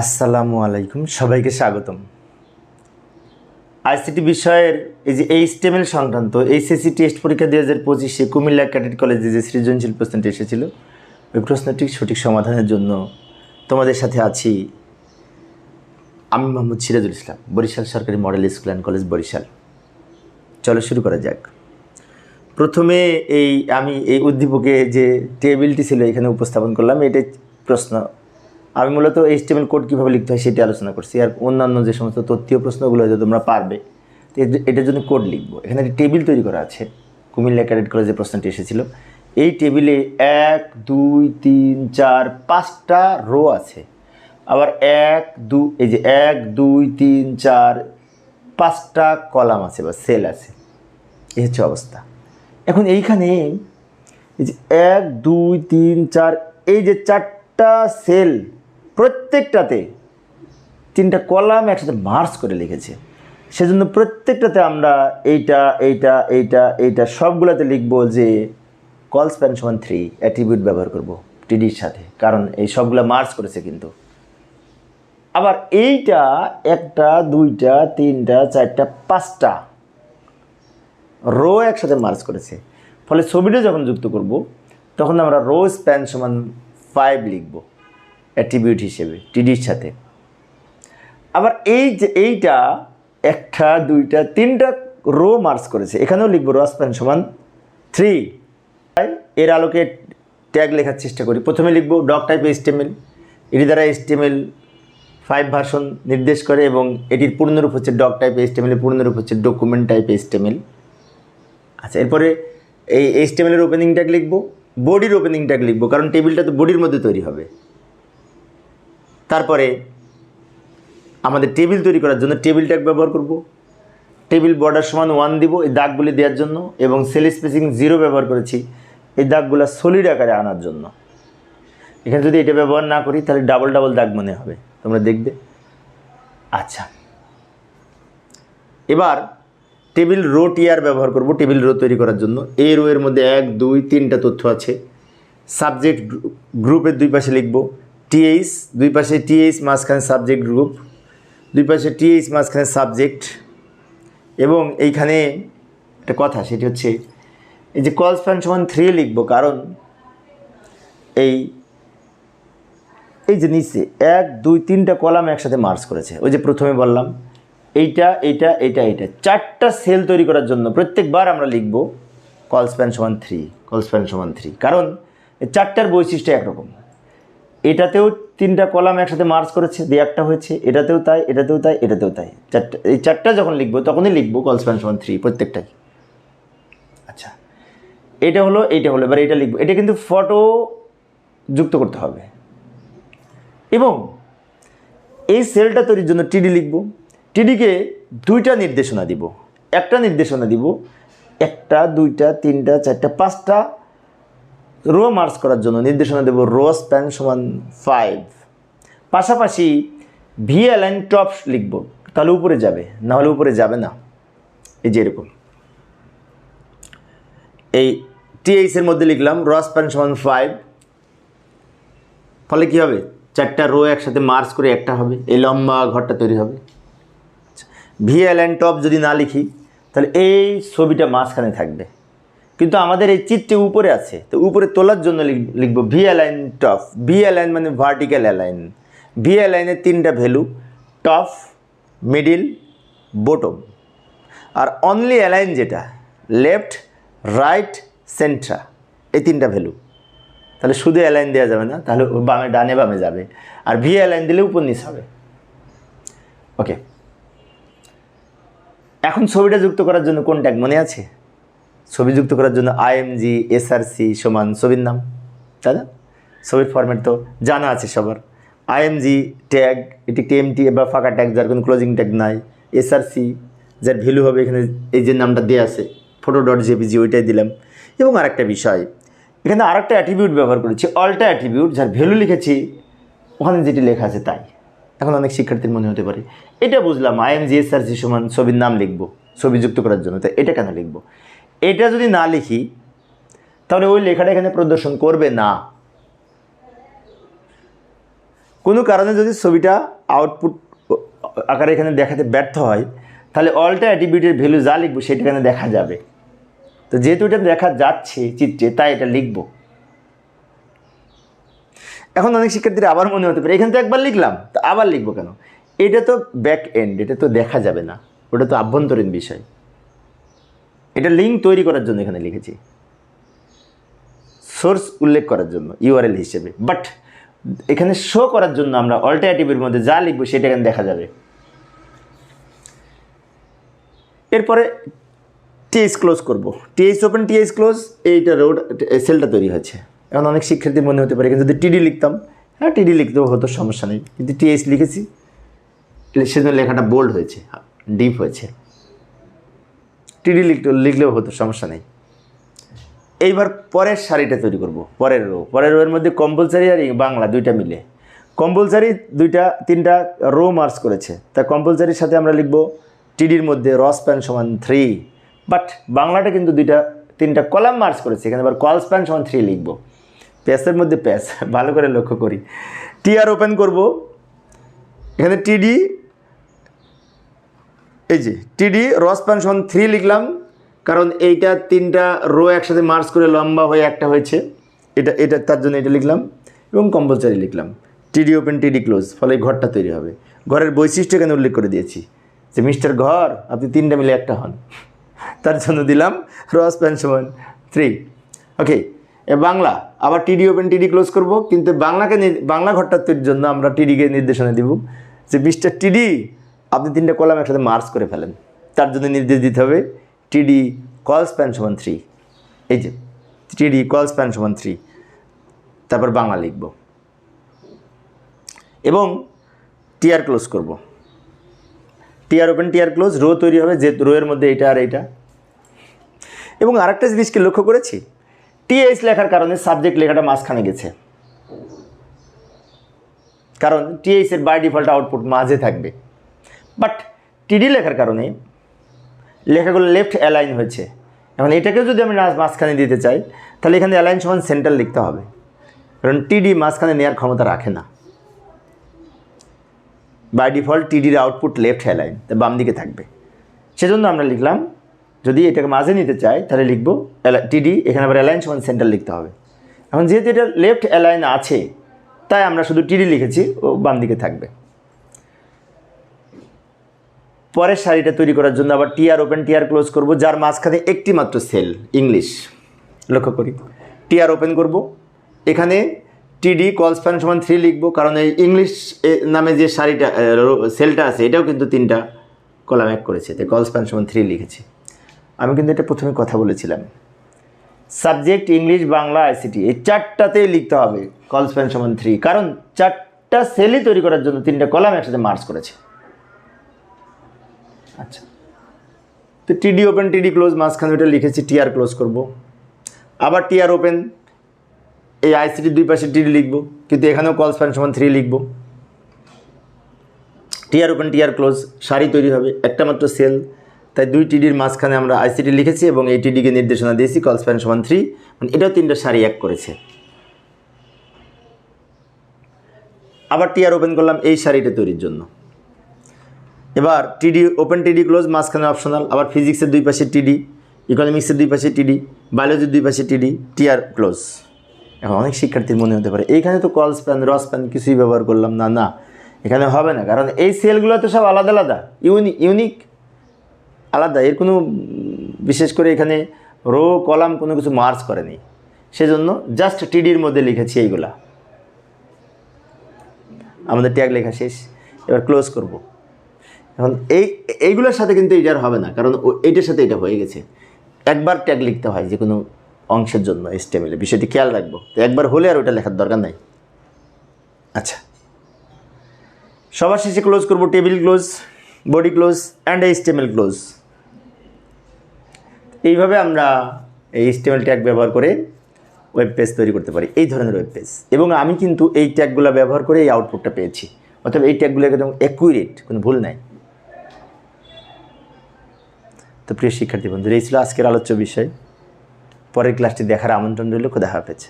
আসসালামু আলাইকুম, সবাইকে স্বাগতম। আইসিটি বিষয়ের এই যে এইচটিএমএল সংক্রান্ত এইচএসসি টেস্ট পরীক্ষা দুই হাজার পঁচিশে কুমিল্লা ক্যাডেট কলেজে যে সৃজনশীল প্রশ্নটি এসেছিল, ওই প্রশ্নটির সঠিক সমাধানের জন্য তোমাদের সাথে আছি আমি মোহাম্মদ সিরাজুল ইসলাম, বরিশাল সরকারি model school and college Barishal. চলো শুরু করা যাক। প্রথমে এই আমি এই উদ্দীপকে যে টেবিলটি ছিল এখানে উপস্থাপন করলাম, এটাই প্রশ্ন আমি মূলত এইচটিএমএল কোড কীভাবে লিখতে হয় সেটি আলোচনা করছি আর অন্যান্য যে সমস্ত তথ্যীয় প্রশ্নগুলো হয়তো তোমরা পারবে, তো এটার জন্য কোড লিখব। এখানে একটি টেবিল তৈরি করা আছে, কুমিল্লা ক্যাডেট কলেজে প্রশ্নটি এসেছিল। এই টেবিলে এক, দুই, তিন, চার, পাঁচটা রো আছে। আবার এক, দু, এই যে এক, দুই, তিন, চার, পাঁচটা কলাম আছে বা সেল আছে। এই হচ্ছে অবস্থা। এখন এইখানে এই যে এক, দুই, তিন, চার, এই যে চারটা সেল প্রত্যেকটাতে তিনটা কলাম একসাথে মার্চ করে লিখেছে। সেজন্য প্রত্যেকটাতে আমরা এইটা এইটা এইটা এইটা সবগুলোতে লিখব যে কল স্প্যান সমান থ্রি অ্যাট্রিবিউট ব্যবহার করব টিডির সাথে, কারণ এই সবগুলো মার্চ করেছে কিন্তু। আবার এইটা একটা, দুইটা, তিনটা, চারটা, পাঁচটা রো একসাথে মার্চ করেছে। ফলে ছবিটা যখন যুক্ত করব, তখন আমরা রো স্প্যান সমান ফাইভ লিখব। অ্যাট্রিবিউট হিসেবে টিডির সাথে। আবার এই যে, এইটা একটা, দুইটা, তিনটা রো মার্চ করেছে। এখানেও লিখব রো স্প্যান সমান থ্রি এর আলোকে ট্যাগ লেখার চেষ্টা করি। প্রথমে লিখব ডক টাইপ এস্টেমেল এটি দ্বারা এস্টেমেল ফাইভ ভার্সন নির্দেশ করে এবং এটির পূর্ণরূপ হচ্ছে ডক টাইপ এস্টেমেলের পূর্ণরূপ হচ্ছে ডকুমেন্ট টাইপ এস্টেমেল আচ্ছা এরপরে এই এইচটিএমএলের ওপেনিং ট্যাগ লিখব বডির ওপেনিং ট্যাগ লিখব, কারণ টেবিলটা তো বডির মধ্যে তৈরি হবে। তারপরে আমাদের টেবিল তৈরি করার জন্য টেবিল ট্যাগ ব্যবহার করব। টেবিল বর্ডার সমান ওয়ান দিব এই দাগগুলি দেওয়ার জন্য এবং সেল স্পেসিং জিরো ব্যবহার করেছি এই দাগগুলো সলিড আকারে আনার জন্য। এখানে যদি এটা ব্যবহার না করি তাহলে ডাবল ডাবল দাগ মনে হবে। তোমরা দেখবে। আচ্ছা। এবার টেবিল রো টিয়ার ব্যবহার করব টেবিল রো তৈরি করার জন্য। এই রো এর মধ্যে এক, দুই, তিনটা তথ্য আছে। সাবজেক্ট গ্রুপের দুই পাশে লিখব। টিএইচ দুই পাশে টিএইচ মাঝখানে সাবজেক্ট গ্রুপ দুই পাশে টিএইচ মাঝখানে সাবজেক্ট এবং এইখানে একটা কথা, সেটি হচ্ছে এই যে কলস স্প্যান সমান থ্রি লিখব, কারণ এই এই যে নিচে এক, দুই, তিনটা কলাম একসাথে মার্চ করেছে, ওই যে প্রথমে বললাম, এইটা এইটা এইটা এইটা, চারটা সেল তৈরি করার জন্য প্রত্যেকবার আমরা লিখব কলস স্প্যান সমান থ্রি কলস স্প্যান সমান থ্রি কারণ চারটার বৈশিষ্ট্য একরকম। এটাতেও তিনটা কলাম একসাথে মার্চ করেছে, দিয়ে একটা হয়েছে, এটাতেও তাই এটাতেও তাই এটাতেও তাই। চারটা, এই চারটা যখন লিখব, তখনই লিখব কল স্প্যান সমান থ্রি প্রত্যেকটাই। আচ্ছা এটা হলো, এইটা হলো, এবার এটা লিখব। এটা কিন্তু ফটো যুক্ত করতে হবে। এবং এই সেলটা তৈরির জন্য টিডি লিখব। টিডিকে দুইটা নির্দেশনা দিব। একটা নির্দেশনা দিব, একটা, দুইটা, তিনটা, চারটা, পাঁচটা রো মার্চ করার জন্য নির্দেশনা দেব রো স্প্যান সমান ফাইভ পাশাপাশি ভি অ্যালাইন টপ লিখব, তাহলে উপরে যাবে, না হলে উপরে যাবে না। এই যে এরকম। এই টিএইচ এর মধ্যে লিখলাম, র স্প্যান সমান ফাইভ ফলে কি হবে? চারটা রো একসাথে মার্চ করে একটা হবে, এই লম্বা ঘরটা তৈরি হবে। ভি অ্যালাইন টপ যদি না লিখি, তাহলে এই ছবিটা মাঝখানে থাকবে। কিন্তু আমাদের এই চিত্রটি উপরে আছে। তো উপরে তোলার জন্য লিখ- লিখব V align top V align মানে ভার্টিক্যাল অ্যালাইন ভি অ্যালাইনের তিনটা ভ্যালু টপ মিডিল বটম আর অনলি অ্যালাইন যেটা লেফট রাইট সেন্ট্রা এই তিনটা ভ্যালু তাহলে শুধু অ্যালাইন দেওয়া যাবে না, তাহলে বামে, ডানে বামে যাবে। আর ভি অ্যালাইন দিলে উপর নিচ হবে। ওকে এখন ছবিটা যুক্ত করার জন্য কোন ট্যাগ মনে আছে? ছবি যুক্ত করার জন্য আইএমজি এসআরসি সমান ছবির নাম, তাই না? ছবির ফরম্যাট তো জানা আছে সবার। আইএমজি ট্যাগ এটি একটি এমটি বা ফাঁকা ট্যাগ যার কোনো ক্লোজিং ট্যাগ নাই। এসআরসি যার ভ্যালু হবে এখানে এই যে নামটা দেওয়া আছে ফটো ডট জেপিজি ওইটাই দিলাম। এবং আরেকটা বিষয়, এখানে আরেকটা অ্যাট্রিবিউট ব্যবহার করেছি অল্টা অ্যাট্রিবিউট যার ভ্যালু লিখেছি, ওখানে যেটি লেখা আছে তাই। এখন অনেক শিক্ষার্থীর মনে হতে পারে। এটা বুঝলাম আইএমজি এসআরসি সমান ছবির নাম লিখব ছবি যুক্ত করার জন্য। তো এটা কেন লিখব? এটা যদি না লিখি, তাহলে ওই লেখাটা এখানে প্রদর্শন করবে না। কোনো কারণে যদি ছবিটা আউটপুট আকারে এখানে দেখাতে ব্যর্থ হয়, তাহলে অল্টা অ্যাটিবিউটের ভ্যালু যা লিখব সেটা এখানে দেখা যাবে। তো যেহেতু এটা দেখা যাচ্ছে চিত্রে, তাই এটা লিখব। এখন অনেক শিক্ষার্থীরা আবার মনে হতে পারে, এখানে তো একবার লিখলাম, তো আবার লিখব কেন? এটা তো ব্যাক এন্ড এটা তো দেখা যাবে না। ওটা তো আভ্যন্তরীণ বিষয়। এটা লিঙ্ক তৈরি করার জন্য এখানে লিখেছি। সোর্স উল্লেখ করার জন্য ইউআরএল হিসেবে। বাট এখানে শো করার জন্য আমরা অল্টারনেটিভের মধ্যে যা লিখব সেটা এখানে দেখা যাবে। এরপরে টিএস ক্লোজ করব। টিএস ওপেন টিএস ক্লোজ এইটা রোড সেলটা তৈরি হয়েছে। এখন অনেক শিক্ষার্থী মনে হতে পারে, কিন্তু যদি টিডি লিখতাম। হ্যাঁ টিডি লিখতেও হতো, সমস্যা নেই। কিন্তু টিএস লিখেছি। সেজন্য লেখাটা বোল্ড হয়েছে ডিপ হয়েছে। টিডি লিখতে লিখলেও হতো, সমস্যা নেই। এইবার পরের শাড়িটা তৈরি করব, পরের রো পরের রোয়ের মধ্যে কম্পালসারি আর বাংলা দুইটা মিলে। কম্পালসারি দুইটা, তিনটা রো মার্চ করেছে। তা কম্পালসারির সাথে আমরা লিখব টিডির মধ্যে রস প্যান সমান থ্রি বাট বাংলাটা কিন্তু দুইটা, তিনটা কলাম মার্চ করেছে। এখানে আবার কল স্প্যান সমান থ্রি লিখব। প্যাসের মধ্যে প্যাস ভালো করে লক্ষ্য করি। টিআর ওপেন করব। এখানে টিডি এই যে টিডি রস প্যান সমান থ্রি লিখলাম, কারণ এইটা তিনটা রো একসাথে মার্চ করে লম্বা হয়ে একটা হয়েছে। এটা এটা, তার জন্য এটা লিখলাম এবং কম্পালসারি লিখলাম। টিডি ওপেন টিডি ক্লোজ ফলে ঘরটা তৈরি হবে। ঘরের বৈশিষ্ট্য এখানে উল্লেখ করে দিয়েছি, যে মিস্টার ঘর, আপনি তিনটা মিলে একটা হন। তার জন্য দিলাম রস প্যান সমান থ্রি ওকে এ বাংলা, আবার টিডি ওপেন টিডি ক্লোজ করব, কিন্তু বাংলাকে বাংলা ঘরটা তৈরির জন্য আমরা টিডিকে নির্দেশনা দিব, যে মিস্টার টিডি আপনি তিনটা কলাম একসাথে মার্চ করে ফেলেন। তার জন্য নির্দেশ দিতে হবে টিডি কল স্প্যান সমান থ্রি এই যে টিডি কল স্প্যান সমান থ্রি তারপর বাংলা লিখব। এবং টিআর ক্লোজ করব। TR open TR close row তৈরি হবে, যে রোয়ের মধ্যে এইটা আর এইটা এবং আরেকটা জিনিসকে লক্ষ্য করেছি টিএস লেখার কারণে সাবজেক্ট লেখাটা মাঝখানে গেছে। কারণ টিএস এর বাই ডিফল্ট আউটপুট মাঝে থাকবে। বাট টিডি লেখার কারণে লেখাগুলো লেফট অ্যালাইন হয়েছে। এখন এটাকেও যদি আমি মাঝখানে দিতে চাই, তাহলে এখানে অ্যালাইন সমান সেন্টার লিখতে হবে। কারণ টিডি মাঝখানে নেওয়ার ক্ষমতা রাখে না। বাই ডিফল্ট টিডির আউটপুট লেফট অ্যালাইন তা বাম দিকে থাকবে। সেজন্য আমরা লিখলাম, যদি এটাকে মাঝে নিতে চাই, তাহলে লিখব টিডি এখানে আবার অ্যালাইন সমান সেন্টার লিখতে হবে। এখন যেহেতু এটা লেফট অ্যালাইন আছে, তাই আমরা শুধু টিডি লিখেছি, ও বাম দিকে থাকবে। পরের শাড়িটা তৈরি করার জন্য আবার টিআর ওপেন টিআর ক্লোজ করব, যার মাঝখানে একটি মাত্র সেল, ইংলিশ। লক্ষ্য করি। টিআর ওপেন করব। এখানে টিডি কল স্প্যান সমান থ্রি লিখব, কারণ এই ইংলিশ নামে যে শাড়িটা সেলটা আছে, এটাও কিন্তু তিনটা কলাম এক করেছে, তাই কল স্প্যান সমান থ্রি লিখেছে। আমি কিন্তু এটা প্রথমে কথা বলেছিলাম। সাবজেক্ট ইংলিশ, বাংলা আইসিটি এই চারটাতেই লিখতে হবে কল স্প্যান সমান থ্রি কারণ চারটা সেলই তৈরি করার জন্য তিনটা কলাম একসাথে মার্চ করেছে। আচ্ছা। তো টিডি ওপেন টিডি ক্লোজ মাঝখানে ওটা লিখেছি টিআর ক্লোজ করব। আবার টিআর ওপেন এই আইসিটি দুই পাশে টিডি লিখব, কিন্তু এখানেও কলস স্প্যান সমান থ্রি লিখব। টিআর ওপেন টিআর ক্লোজ শাড়ি তৈরি হবে, একটা মাত্র সেল তাই দুই টিডির মাঝখানে আমরা আইসিটি লিখেছি এবং এই টিডিকে নির্দেশনা দিয়েছি কলস স্প্যান সমান থ্রি মানে এটাও তিনটা শাড়ি এক করেছে। আবার টিআর ওপেন করলাম, এই শাড়িটা তৈরির জন্য। এবার টিডি ওপেন টিডি ক্লোজ মাঝখানে অপশনাল আবার ফিজিক্সের দুই পাশে টিডি ইকোনমিক্সের দুই পাশে টিডি বায়োলজির দুই পাশে টিডি টিআর ক্লোজ এখন অনেক শিক্ষার্থীর মনে হতে পারে, এইখানে তো কল স্প্যান রস প্যান কিছুই ব্যবহার করলাম, না না, এখানে হবে না, কারণ এই সেলগুলো তো সব আলাদা আলাদা, ইউনি ইউনিক আলাদা, এর কোনো, বিশেষ করে এখানে রো কলাম কোনো কিছু মার্চ করেনি, সেজন্য জাস্ট টিডির মধ্যে লিখেছি এইগুলা। আমাদের ট্যাগ লেখা শেষ, এবার ক্লোজ করব। এখন এই, এইগুলোর সাথে কিন্তু এইটার হবে না, কারণ এইটার সাথে এটা হয়ে গেছে। একবার ট্যাগ লিখতে হয় যে কোনো অংশের জন্য এস্টেমেলে বিষয়টি খেয়াল রাখব। তো একবার হলে আর ওটা লেখার দরকার নাই। আচ্ছা। সবার শেষে ক্লোজ করব table close body close and HTML close এইভাবে আমরা এই এইচটিএমএল ট্যাগ ব্যবহার করে ওয়েব পেজ তৈরি করতে পারি, এই ধরনের ওয়েব পেজ এবং আমি কিন্তু এই ট্যাগগুলো ব্যবহার করে এই আউটপুটটা পেয়েছি। অর্থাৎ এই ট্যাগগুলো একদম অ্যাকুরেট কোনো ভুল নাই। তো প্রিয় শিক্ষার্থী বন্ধুরা, এই ছিল আজকের আলোচ্য বিষয়। পরের ক্লাসটি দেখার আমন্ত্রণ রইল, খোদা হাফেজ।